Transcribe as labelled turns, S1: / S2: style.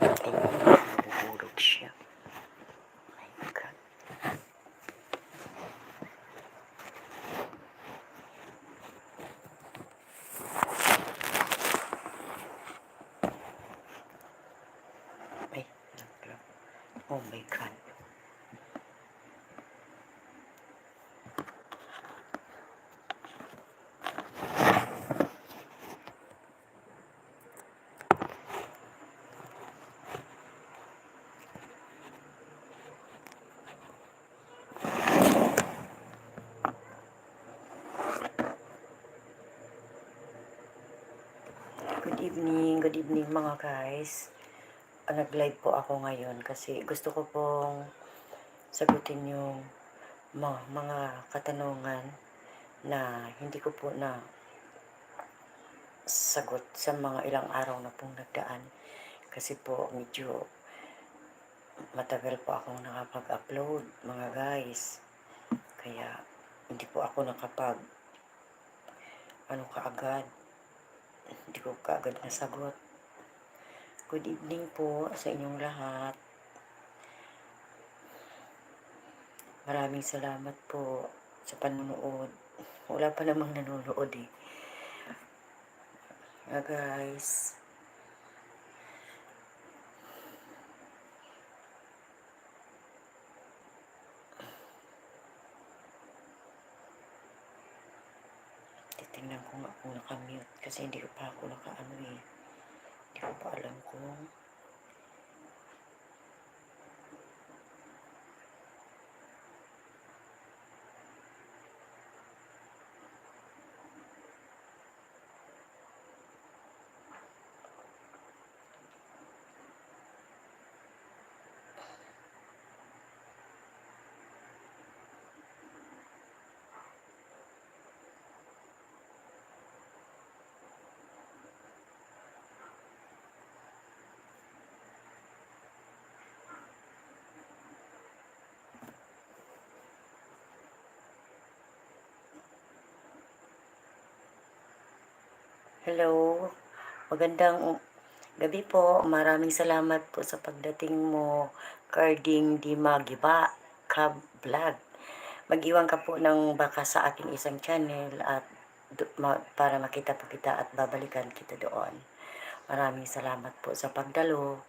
S1: Ayun, nabuburog siya. My God. Ay. Oh my God. Good evening, good evening mga guys. Ah, Nag-live po ako ngayon kasi gusto ko pong sagutin yung mga, mga katanungan na hindi ko po na sagot sa mga ilang araw na pong nagdaan. Kasi po medyo matagal po akong nakapag-upload mga guys. Kaya hindi po ako nakapag ano kaagad hindi ko kaagad nasagot. Good evening po sa inyong lahat. Maraming salamat po sa panonood. Wala pa namang nanonood eh. Ah, guys. Kung nakamute kasi hindi ko pa ako nakaano eh. Hindi ko pa alam kung Hello. Magandang gabi po. Maraming salamat po sa pagdating mo, Carding Di Magiba, Cab Vlog. Mag-iwan ka po ng baka sa aking isang channel at para makita po kita at babalikan kita doon. Maraming salamat po sa pagdalo.